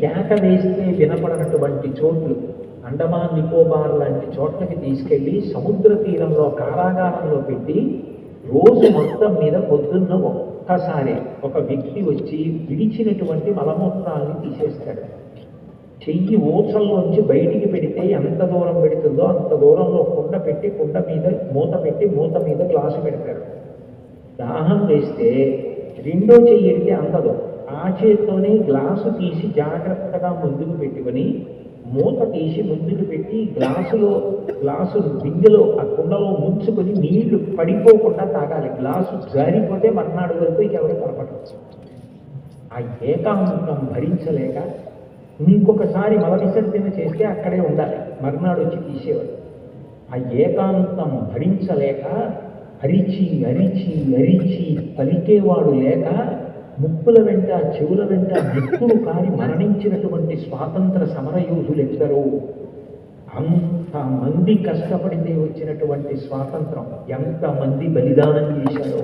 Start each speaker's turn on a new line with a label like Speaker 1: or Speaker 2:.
Speaker 1: కేక వేస్తే వినపడనటువంటి చోట్లు అండమాన్ నికోబార్ లాంటి చోట్లకి తీసుకెళ్ళి సముద్ర తీరంలో కారాగారంలో పెట్టి రోజు మొత్తం మీద పొద్దున్న ఒక్కసారి ఒక వ్యక్తి వచ్చి విడిచినటువంటి మలమూత్రాలని తీసేస్తాడు. చెయ్యి ఊచల్లోంచి బయటికి పెడితే ఎంత దూరం పెడుతుందో అంత దూరంలో కుండ పెట్టి కుండ మీద మూత పెట్టి మూత మీద గ్లాసు పెడతారు దాహం వేస్తే రెండో చెయ్యి ఎడితే అందదు ఆ చేత్తోనే గ్లాసు తీసి జాగ్రత్తగా ముందుకు పెట్టుకొని మూత తీసి ముందుకు పెట్టి గ్లాసులో గ్లాసు బిందెలో ఆ కుండలో ముంచుకొని నీళ్ళు పడిపోకుండా తాగాలి. గ్లాసు జారిపోతే మర్నాడు వరకు ఇంకెవరు కనపడదు ఆ ఏకాంతం భరించలేక ఇంకొకసారి మల విసర్జన చేస్తే అక్కడే ఉండాలి. మర్నాడు వచ్చి తీసేవాడు ఆ ఏకాంతం భరించలేక అరిచి అరిచి అరిచి పలికేవాడు లేక ముక్కుల వెంట చెవుల వెంట దిక్కులు కాని మరణించినటువంటి స్వాతంత్ర సమరయోధులు ఎందరో అంత మంది కష్టపడితే వచ్చినటువంటి స్వాతంత్రం ఎంతమంది బలిదానం చేశారో.